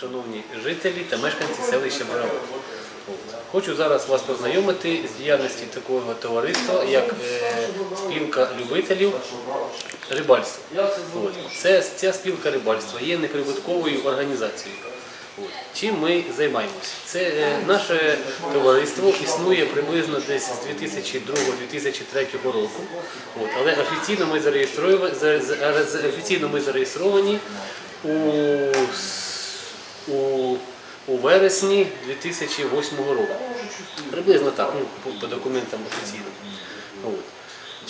шановні жителі та мешканці селища Барабан. Хочу зараз вас познайомити з діяльністю такого товариства, як е, спілка любителів рибальства. Це, ця спілка рибальства є неприбутковою організацією. Чим ми займаємося? Це е, наше товариство існує приблизно десь з 2002-2003 року. Але офіційно ми зареєстровані, за- за- за- офіційно ми зареєстровані у, у, у вересні 2008 року. Приблизно так, ну, по, по документам офіційно. От.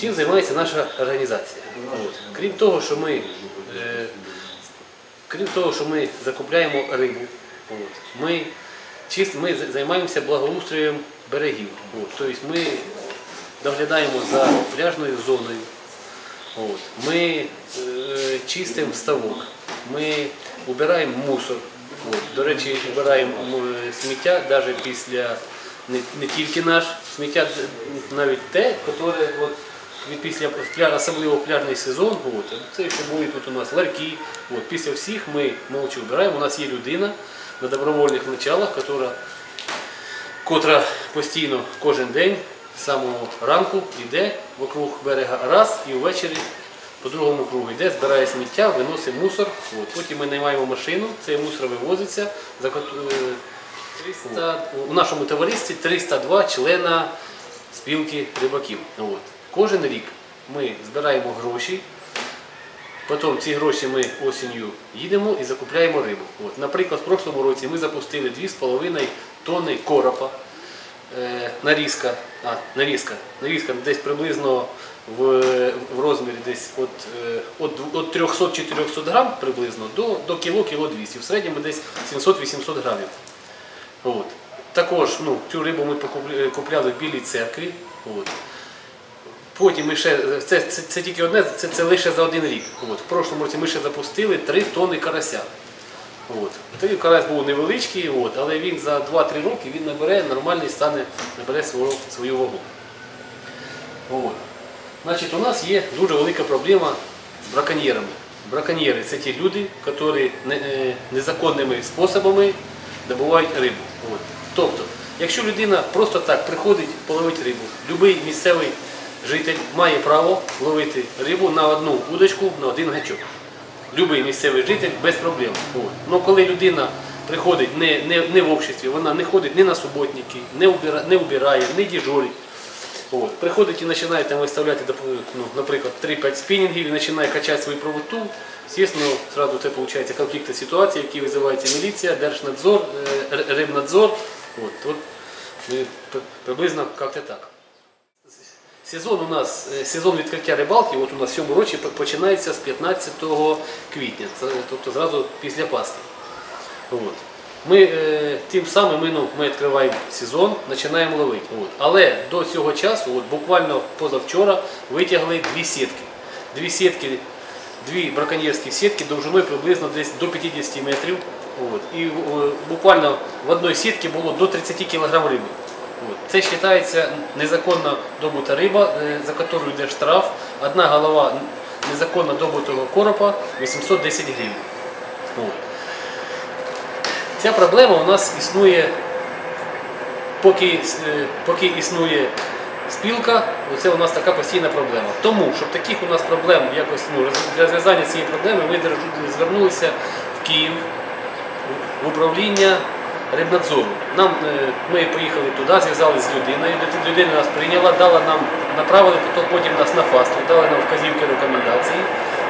Чим займається наша організація? От. Крім того, що ми е, Крім того, що ми закупляємо рибу, от, ми, чис- ми займаємося благоустроєм берегів. От, тобто ми доглядаємо за пляжною зоною. От, ми е, чистимо ставок, ми убираємо мусор. От, до речі, убираємо сміття навіть після не, не тільки наш сміття, навіть те, яке от, від після пля- особливо пляжний сезон, от, це що були тут у нас ларки. От, після всіх ми молча вбираємо. У нас є людина на добровольних началах, яка котра постійно кожен день з самого ранку йде вокруг берега раз і ввечері по другому кругу йде, збирає сміття, виносить мусор. От. Потім ми наймаємо машину, цей мусор вивозиться. За е, 300, у нашому товаристві 302 члена спілки рибаків. От. Кожен рік ми збираємо гроші. Потім ці гроші ми осінню їдемо і закупляємо рибу. От, наприклад, в прошлому році ми запустили 2,5 тонни коропа. Е, нарізка, а, нарізка, нарізка десь приблизно в, в розмірі десь от, е, от, от 300-400 грам приблизно до, до кіло, кіло 200. В середньому десь 700-800 грамів. От. Також ну, цю рибу ми купляли в Білій церкві. От. Потім ми ще, це, це, це тільки одне, це, це лише за один рік. От. В прошлому році ми ще запустили 3 тонни карася. От. Той карась був невеличкий, от, але він за 2-3 роки він набере нормальний стане, набере свою, свою вагу. От. Значить, у нас є дуже велика проблема з браконьєрами. Браконьєри це ті люди, які е, незаконними способами добувають рибу. От. Тобто, якщо людина просто так приходить половити рибу, будь-який місцевий житель має право ловити рибу на одну удочку, на один гачок. Любий місцевий житель без проблем. От. Ну коли людина приходить не, не, не в обществі, вона не ходить ні на суботники, не, убира, не убирає, не дежурить. От. Приходить і починає там виставляти, ну, наприклад, 3-5 спінінгів і починає качати свою правоту. Звісно, одразу це виходить конфліктна ситуація, які визивається міліція, держнадзор, е, рибнадзор. От. От, приблизно як-то так. Сезон у нас е, сезон відкриття рибалки, от у нас в цьому році починається з 15 квітня, тобто зразу після Пасхи. От. Ми е, тим самим ми, ну, ми відкриваємо сезон, починаємо ловити. От. Але до цього часу, от, буквально позавчора, витягли дві сітки. Дві сітки, дві браконьєрські сітки довжиною приблизно десь до 50 метрів. От. І е, буквально в одній сітці було до 30 кг риби. Це вважається незаконно добута риба, е, за яку йде штраф. Одна голова незаконно добутого коропа 810 гривень. Ця проблема у нас існує, поки, е, існує спілка, оце у нас така постійна проблема. Тому, щоб таких у нас проблем якось ну, для розв'язання цієї проблеми, ми звернулися в Київ в управління рибнадзору. Нам, е, ми поїхали туди, зв'язалися з людиною, людина нас прийняла, дала нам, направили потім- нас на фасту, дали нам вказівки рекомендації.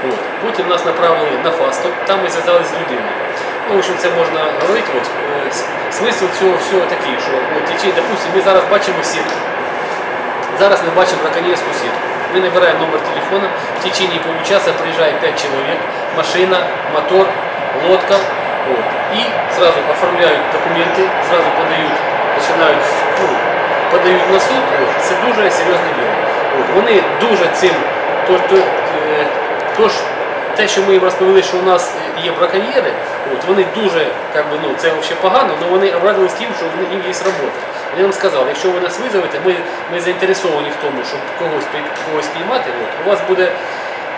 От. Потім нас направили на фасту, там ми зв'язалися з людиною. Ну, в общем, це можна говорити. От, е, смисл цього всього такий, що от, якщо, допустимо, ми зараз бачимо сітку, Зараз ми бачимо браконьєрську сітку. Ми набираємо номер телефона, в течение получаса приїжджає 5 чоловік, машина, мотор, лодка. От. І сразу оформляють документи, сразу подають, починають ну, подають на суд. От. Це дуже серйозне діло. От. Вони дуже цим, то, то, е, тож, те, що ми їм розповіли, що у нас є браконьєри, от, вони дуже, як би, ну, це взагалі погано, але вони обрадились тим, що в них їм є робота. Вони нам сказали, якщо ви нас визовете, ми, ми заінтересовані в тому, щоб когось, когось піймати, от, у вас буде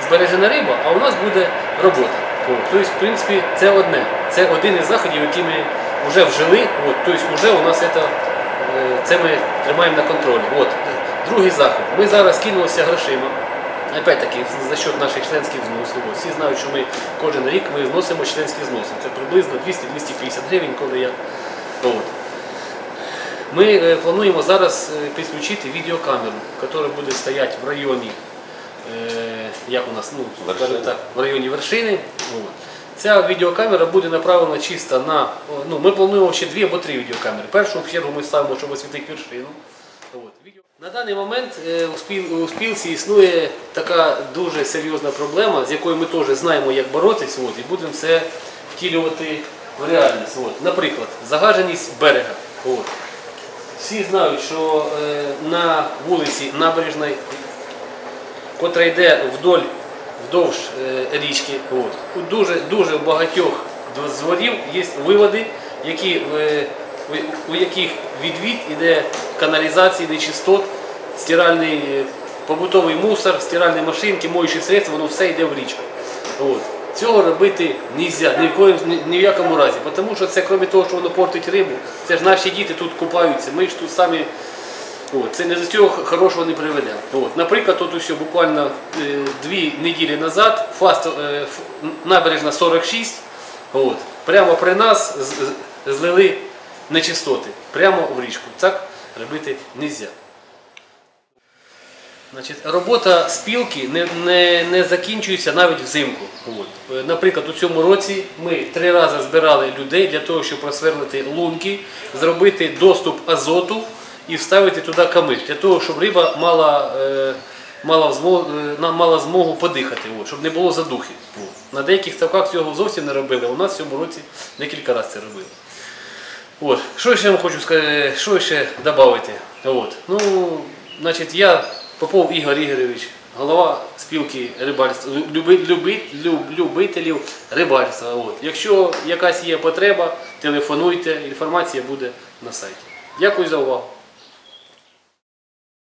збережена риба, а у нас буде робота. Тобто, в принципі, це одне. Це один із заходів, які ми вже вжили. От, тобто, вже у нас це, е, це ми тримаємо на контролі. От. Другий заход. Ми зараз кинулися грошима. Опять-таки, за счет наших членських взносів. Всі знають, що ми кожен рік ми вносимо членські взноси. Це приблизно 200-250 гривень, коли я. От. Ми е, плануємо зараз е, підключити відеокамеру, яка буде стояти в районі, як у нас, ну, так, в районі вершини. Ця відеокамера буде направлена чисто на. Ну, ми плануємо ще дві або три відеокамери. Першу в чергу ми ставимо, щоб освітити вершину. От. На даний момент е, у спілці існує така дуже серйозна проблема, з якою ми теж знаємо, як боротись, от, і будемо це втілювати в реальність. От. Наприклад, загаженість берега. От. Всі знають, що е, на вулиці Набережної, котра йде вдоль, вдовж е, річки, от, у дуже, дуже багатьох дворів є виводи, які, у, яких відвід іде каналізації, нечистот, стиральний е, побутовий мусор, стиральні машинки, моючі средства, воно все йде в річку. От. Цього робити не можна, ні в, коїм, ні в якому разі. Тому що це, крім того, що воно портить рибу, це ж наші діти тут купаються, ми ж тут самі. От, це не до цього хорошого не приведе. От, наприклад, тут усе буквально е, дві неділі назад, фаст, е, набережна 46, от, прямо при нас з- з- злили нечистоти, прямо в річку. Так робити не можна. Значить, робота спілки не, не, не закінчується навіть взимку. От. Е, Наприклад, у цьому році ми три рази збирали людей для того, щоб просверлити лунки, зробити доступ азоту і вставити туди камиш, для того, щоб риба мала, е, мала, змогу, е, мала змогу подихати, от, щоб не було задухи. На деяких ставках цього зовсім не робили, у нас в цьому році декілька разів це робили. От. Що ще вам хочу сказати, що ще додати? От. Ну, значить, я Попов Ігор Ігорович, голова спілки рибальства, люби, люби, люб, любителів рибальства. От. Якщо якась є потреба, телефонуйте, інформація буде на сайті. Дякую за увагу.